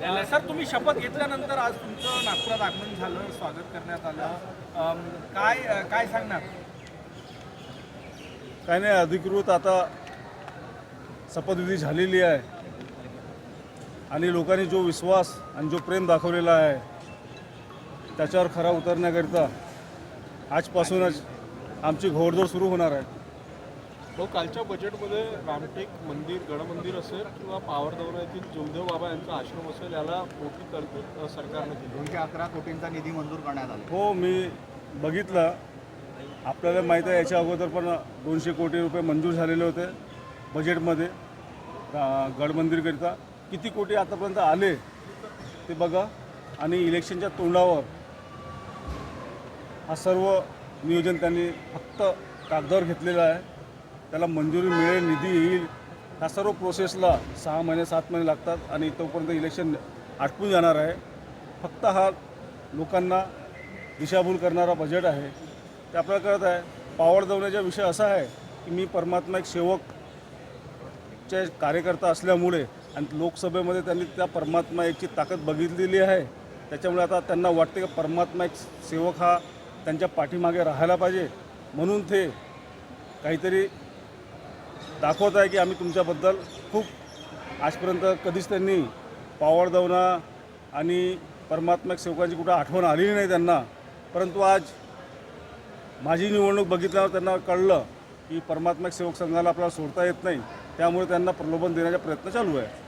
Sir तुम्ही शपथ घेतल्यानंतर आज तुमचं नागपुरात आगमन झालं स्वागत करण्यात आलं. काय काय सांगणार? काय नाही अधिकृत आता शपथविधी झालेली आहे. आणि लोकांनी जो विश्वास आणि जो प्रेम दाखवलेला आहे त्याच्यावर खरा उतरण्याकरिता आजपासूनच आमची घोडदौड सुरू होणार आहे. भाऊ कालच्या बजेटमध्ये रामटेक मंदिर गडमंदिर असेल किंवा पावरदौरा येथील जोगदेव बाबा यांचा आश्रम असेल याला मोठी तरतूद सरकारनं केली दोनशे अकरा कोटींचा निधी मंजूर करण्यात आला. हो मी बघितलं. आपल्याला माहीत आहे याच्या अगोदर पण दोनशे कोटी रुपये मंजूर झालेले होते बजेटमध्ये गडमंदिरकरिता किती कोटी आतापर्यंत आले ते बघा. आणि इलेक्शनच्या तोंडावर हा सर्व नियोजन त्यांनी फक्त कागदावर घेतलेलं आहे. त्याला मंजुरी मिळेल निधी येईल. ह्या सर्व प्रोसेसला सहा महिने सात महिने लागतात आणि तोपर्यंत इलेक्शन आटपून जाणार आहे. फक्त हा लोकांना दिशाभूल करणारा बजेट आहे. ते आपल्याला कळत आहे पावर दवण्याचा विषय असा आहे की मी परमात्मा एक सेवकचे कार्यकर्ता असल्यामुळे आणि लोकसभेमध्ये त्यांनी त्या परमात्मा एकची ताकद बघितलेली आहे. त्याच्यामुळे आता त्यांना वाटते की परमात्मा एक सेवक हा त्यांच्या पाठीमागे राहायला पाहिजे. म्हणून ते काहीतरी दाखवत आहे की आम्ही तुमच्याबद्दल खूप आजपर्यंत कधीच त्यांनी पावडदवना आणि परमात्मक सेवकांची कुठं आठवण आलेली नाही त्यांना. परंतु आज माझी निवडणूक बघितल्यावर त्यांना कळलं की परमात्मा सेवक संघाला आपल्याला सोडता येत नाही. त्यामुळे त्यांना प्रलोभन देण्याचा प्रयत्न चालू आहे.